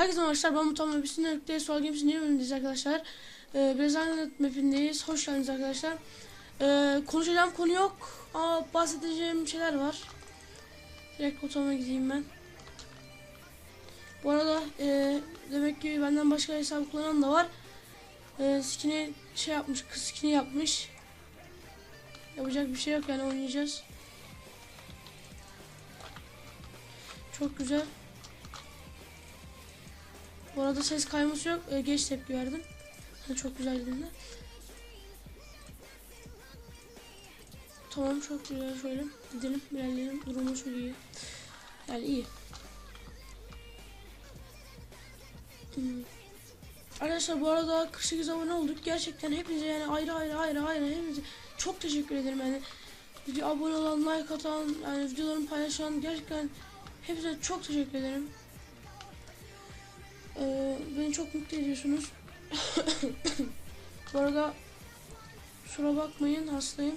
Herkese arkadaşlar ben ve bütün noktada Sual Games'in yeni bölümündeyiz arkadaşlar. Ee, Bezanet mapindeyiz. Hoş geldiniz arkadaşlar. Ee, konuşacağım konu yok. Ama bahsedeceğim şeyler var. Direkt otoma gideyim ben. Bu arada e, demek ki benden başka hesap kullanan da var. E, skin'i şey yapmış, kız skin'i yapmış. Yapacak bir şey yok yani oynayacağız. Çok güzel. Bu arada ses kayması yok. Ee, geç tepki verdim. Çok güzel dedin de. Tamam çok güzel şöyle. Gidelim ilerleyelim. Durumu çok iyi. Yani iyi. Hmm. Arkadaşlar bu arada 48 abone olduk. Gerçekten hepinize yani ayrı ayrı ayrı ayrı hepinize çok teşekkür ederim yani. Video abone olan, like atan, yani videolarımı paylaşan gerçekten hepinize çok teşekkür ederim. Ee, beni çok mutlu ediyorsunuz. Bu arada kusura bakmayın hastayım.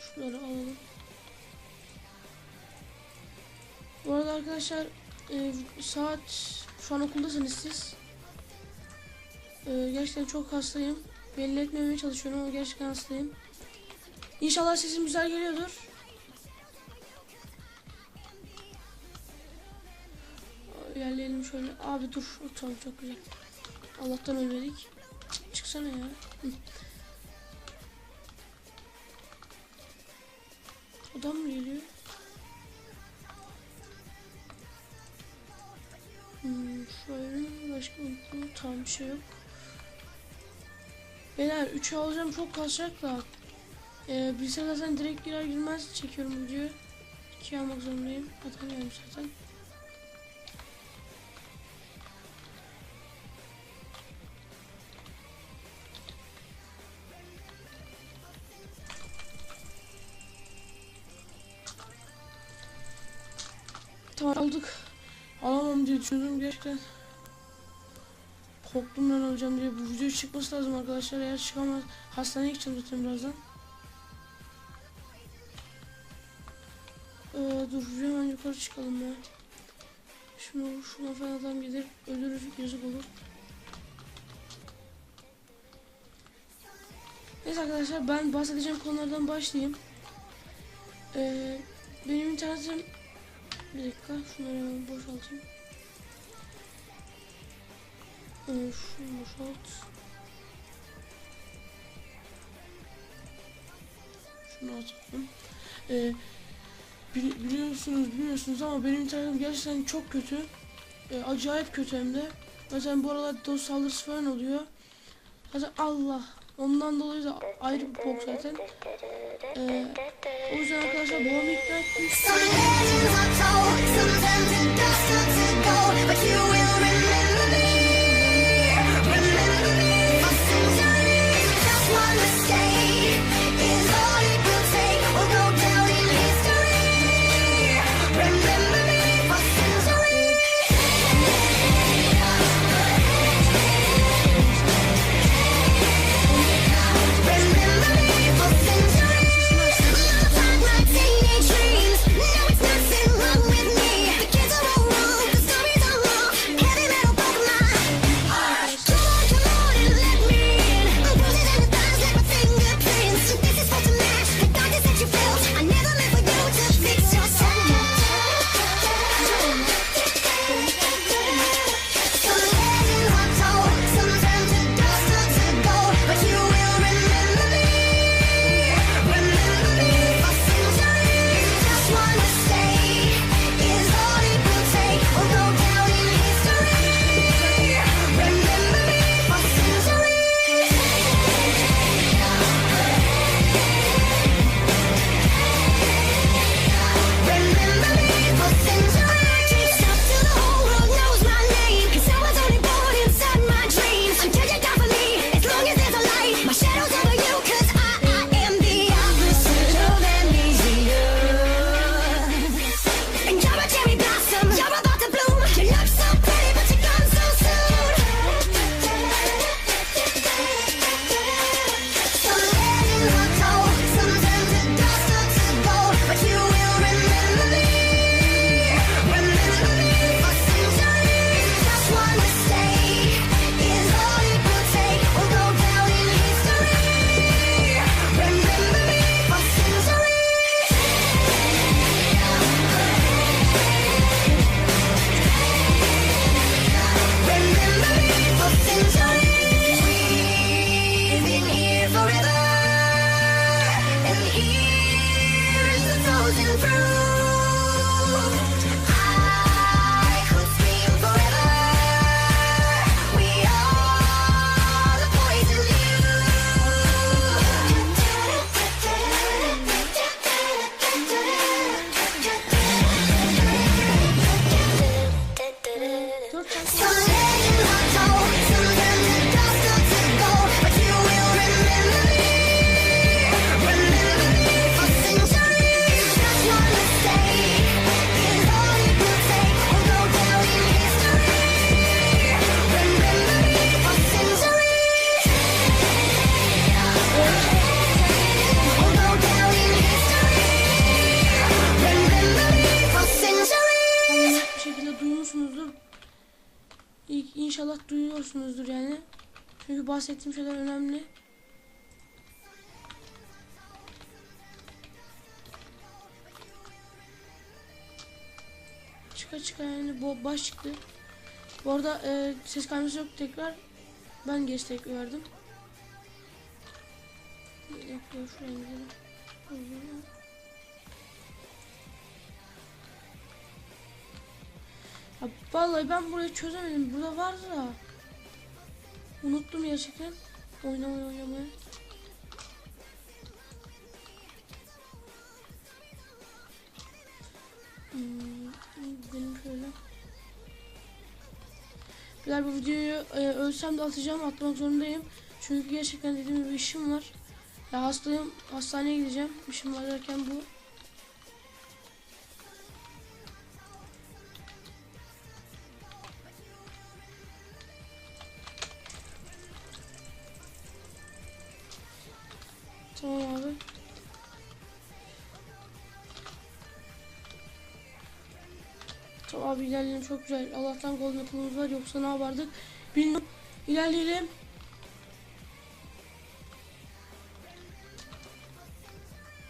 Şunları alalım. Bu arada arkadaşlar e, saat şu an okuldasınız siz. E, gerçekten çok hastayım. Belli etmemeye çalışıyorum ama gerçekten hastayım. İnşallah sesim güzel geliyordur. İlerleyelim şöyle. Abi dur. Tamam çok güzel. Allah'tan ölmedik. Çık, çıksana ya. Adam mı geliyor? Hmm, şöyle başka unuttum. Tam bir şey yok. Beyler 3'ü alacağım çok kasacak da. Ee, bilse zaten direkt girer girmez çekiyorum videoyu. 2 almak zorundayım. Atamıyorum zaten. Aldık. Alamam diye düşündüm gerçekten. Korktum ben alacağım diye. Bu video çıkması lazım arkadaşlar. Eğer çıkamaz hastaneye gideceğim zaten birazdan. Ee, dur hemen yukarı çıkalım ya. Şunu şuna falan adam gelir ölürüz yazık olur. Neyse arkadaşlar ben bahsedeceğim konulardan başlayayım. Ee, benim internetim bir dakika şunları hemen boşaltayım. Ee, şunu boşalt. Şunu atalım. Ee, bili- biliyorsunuz bilmiyorsunuz ama benim internetim gerçekten çok kötü. Ee, acayip kötü hem de. Zaten bu aralar DOS saldırısı falan oluyor. Zaten Allah. Ondan dolayı da ayrı bir bok zaten. Ee, o yüzden arkadaşlar babamı ikna ettim. Şekilde duymuşsunuzdur. İlk, inşallah duyuyorsunuzdur yani. Çünkü bahsettiğim şeyler önemli. Çıka çıka yani bu baş çıktı. Bu arada e, ses kayması yok tekrar. Ben geç tekrar verdim. Bir dakika şuraya gidelim. Ya vallahi ben burayı çözemedim. Burada vardı da. Unuttum gerçekten. Oynamayı oynamayı. Hmm, gidelim şöyle. Birer bu videoyu e, ölsem de atacağım. Atmak zorundayım. Çünkü gerçekten dediğim gibi işim var. Ya hastayım. Hastaneye gideceğim. İşim var derken bu. Abi ilerleyelim çok güzel. Allah'tan golden apple'ımız var yoksa ne yapardık bilmiyorum. İlerleyelim.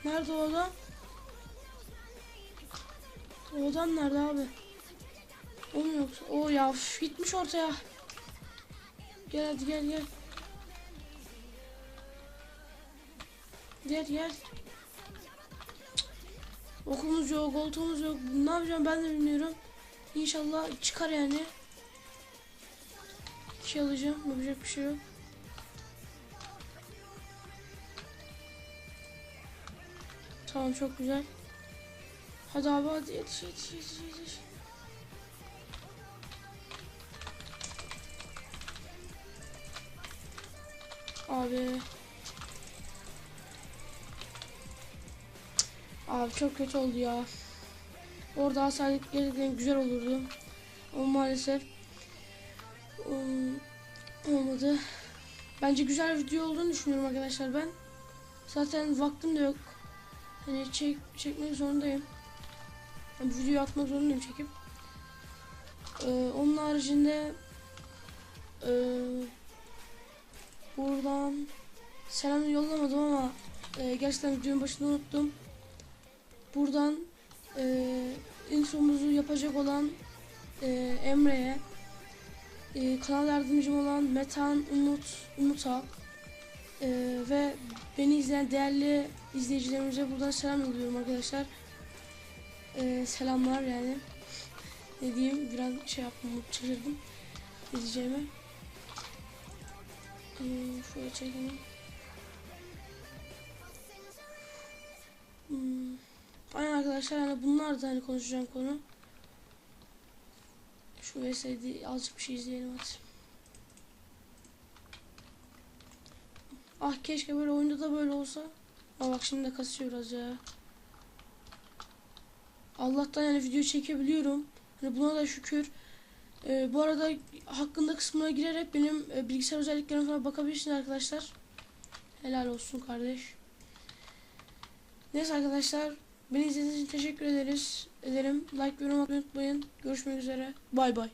Nerede o adam? O adam nerede abi? O mu yoksa? O ya üf, gitmiş ortaya. Gel hadi gel gel. Gel gel. Okumuz yok, koltuğumuz yok. Ne yapacağım ben de bilmiyorum. İnşallah çıkar yani. Bir şey alacağım. Yapacak bir şey yok. Tamam çok güzel. Hadi abi hadi yetiş yetiş yetiş yetiş. Abi. Abi çok kötü oldu ya. Orada alsaydık gerçekten güzel olurdu. Ama maalesef um, olmadı. Bence güzel video olduğunu düşünüyorum arkadaşlar ben. Zaten vaktim de yok. Hani çek, çekmek zorundayım. Yani videoyu atmak zorundayım çekip. Ee, onun haricinde ee, buradan selam yollamadım ama ee, gerçekten videonun başında unuttum. Buradan ee, intromuzu yapacak olan ee, Emre'ye ee, kanal yardımcım olan Metan Umut Umut'a ee, ve beni izleyen değerli izleyicilerimize buradan selam yolluyorum arkadaşlar. Ee, selamlar yani. Ne diyeyim bir an şey yaptım şaşırdım ne diyeceğimi. Ee, şöyle çekelim. Arkadaşlar yani bunlar da hani konuşacağım konu. Şu VS'de azıcık bir şey izleyelim hadi. Ah keşke böyle oyunda da böyle olsa. Aa bak şimdi de kasıyor biraz ya. Allah'tan yani video çekebiliyorum. Hani buna da şükür. Ee, bu arada hakkında kısmına girerek benim e, bilgisayar özelliklerime falan bakabilirsiniz arkadaşlar. Helal olsun kardeş. Neyse arkadaşlar. Beni izlediğiniz için teşekkür ederiz. Ederim. Like yorum atmayı unutmayın. Görüşmek üzere. Bay bay.